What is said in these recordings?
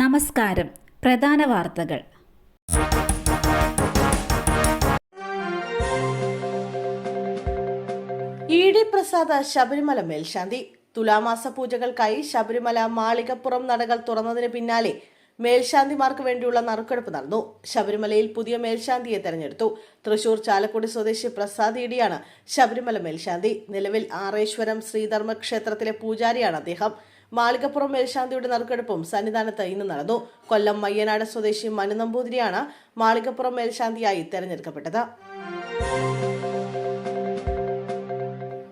നമസ്കാരം. പ്രധാന വാർത്തകൾ. ഇ ഡി പ്രസാദ് ശബരിമല മേൽശാന്തി. തുലാമാസ പൂജകൾക്കായി ശബരിമല മാളികപ്പുറം നടകൾ തുറന്നതിന് പിന്നാലെ മേൽശാന്തിമാർക്ക് വേണ്ടിയുള്ള നറുക്കെടുപ്പ് നടന്നു. ശബരിമലയിൽ പുതിയ മേൽശാന്തിയെ തെരഞ്ഞെടുത്തു. തൃശൂർ ചാലക്കുടി സ്വദേശി പ്രസാദ് ഇടിയാണ് ശബരിമല മേൽശാന്തി. നിലവിൽ ആറേശ്വരം ശ്രീധർമ്മ ക്ഷേത്രത്തിലെ പൂജാരിയാണ് അദ്ദേഹം. മാളികപ്പുറം മേൽശാന്തിയുടെ നറുക്കെടുപ്പും സന്നിധാനത്ത് ഇന്ന് നടന്നു. കൊല്ലം മയ്യനാട് സ്വദേശി മനു നമ്പൂതിരിയാണ് മാളികപ്പുറം മേൽശാന്തിയായി തെരഞ്ഞെടുക്കപ്പെട്ടത്.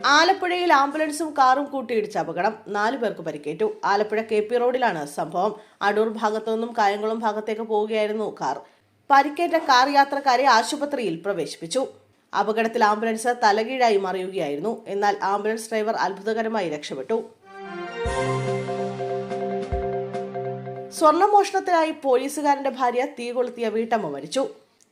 ആലപ്പുഴയിൽ ആംബുലൻസും കാറും കൂട്ടിയിടിച്ച അപകടം. നാലു പേർക്ക് പരിക്കേറ്റു. ആലപ്പുഴ കെ പി റോഡിലാണ് സംഭവം. അടൂർ ഭാഗത്തു നിന്നും കായംകുളം ഭാഗത്തേക്ക് പോവുകയായിരുന്നു കാർ. പരിക്കേറ്റ കാർ യാത്രക്കാരെ ആശുപത്രിയിൽ പ്രവേശിപ്പിച്ചു. അപകടത്തിൽ ആംബുലൻസ് തലകീഴായി മറിയുകയായിരുന്നു. എന്നാൽ ആംബുലൻസ് ഡ്രൈവർ അത്ഭുതകരമായി രക്ഷപ്പെട്ടു. സ്വർണമോഷണത്തിനായി പോലീസുകാരന്റെ ഭാര്യ തീ കൊളുത്തിയ വീട്ടമ്മ മരിച്ചു.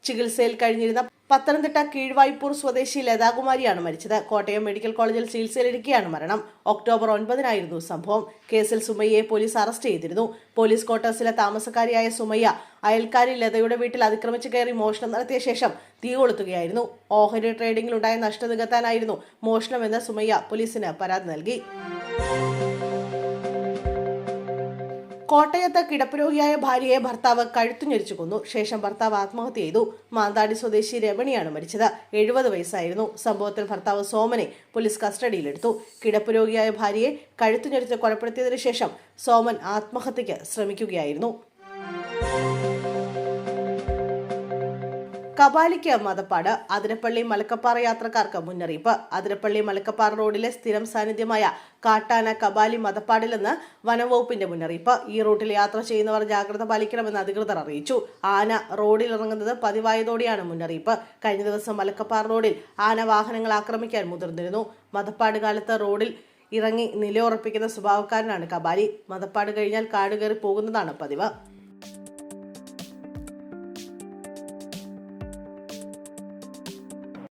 ചികിത്സയിൽ കഴിഞ്ഞിരുന്ന പത്തനംതിട്ട കീഴ്വായ്പൂർ സ്വദേശി ലതാകുമാരിയാണ് മരിച്ചത്. കോട്ടയം മെഡിക്കൽ കോളേജിൽ ചികിത്സയിലിരിക്കെയാണ് മരണം. ഒക്ടോബർ ഒൻപതിനായിരുന്നു സംഭവം. കേസിൽ സുമയ്യയെ പോലീസ് അറസ്റ്റ് ചെയ്തിരുന്നു. പോലീസ് ക്വാർട്ടേഴ്സിലെ താമസക്കാരിയായ സുമയ്യ അയൽക്കാരി ലതയുടെ വീട്ടിൽ അതിക്രമിച്ച് കയറി മോഷണം നടത്തിയ ശേഷം തീ കൊളുത്തുകയായിരുന്നു. ഓഹരി ട്രേഡിംഗിലുണ്ടായ നഷ്ടം നികത്താനായിരുന്നു മോഷണമെന്ന് സുമയ്യ പോലീസിന് പരാതി നൽകി. കോട്ടയത്ത് കിടപ്പുരോഗിയായ ഭാര്യയെ ഭർത്താവ് കഴുത്തുഞ്ഞെരിച്ചു കൊന്നു. ശേഷം ഭർത്താവ് ആത്മഹത്യ ചെയ്തു. മാന്താടി സ്വദേശി രമണിയാണ് മരിച്ചത്. എഴുപത് വയസ്സായിരുന്നു. സംഭവത്തിൽ ഭർത്താവ് സോമനെ പോലീസ് കസ്റ്റഡിയിലെടുത്തു. കിടപ്പുരോഗിയായ ഭാര്യയെ കഴുത്തുഞ്ഞെരിച്ച് കൊലപ്പെടുത്തിയതിനു ശേഷം സോമൻ ആത്മഹത്യയ്ക്ക് ശ്രമിക്കുകയായിരുന്നു. കപാലിക്ക് മതപ്പാട് അതിരപ്പള്ളി മലക്കപ്പാറ യാത്രക്കാർക്ക് മുന്നറിയിപ്പ്. അതിരപ്പള്ളി മലക്കപ്പാറ റോഡിലെ സ്ഥിരം സാന്നിധ്യമായ കാട്ടാന കപാലി മതപ്പാടിലെന്ന് വനംവകുപ്പിന്റെ മുന്നറിയിപ്പ്. ഈ റൂട്ടിൽ യാത്ര ചെയ്യുന്നവർ ജാഗ്രത പാലിക്കണമെന്ന് അധികൃതർ അറിയിച്ചു. ആന റോഡിൽ ഇറങ്ങുന്നത് പതിവായതോടെയാണ് മുന്നറിയിപ്പ്. കഴിഞ്ഞ ദിവസം മലക്കപ്പാറ റോഡിൽ ആന വാഹനങ്ങൾ ആക്രമിക്കാൻ മുതിർന്നിരുന്നു. മതപ്പാട് കാലത്ത് റോഡിൽ ഇറങ്ങി നിലയുറപ്പിക്കുന്ന സ്വഭാവക്കാരനാണ് കപാലി മതപ്പാട് കഴിഞ്ഞാൽ കാട് കയറി പോകുന്നതാണ് പതിവ്.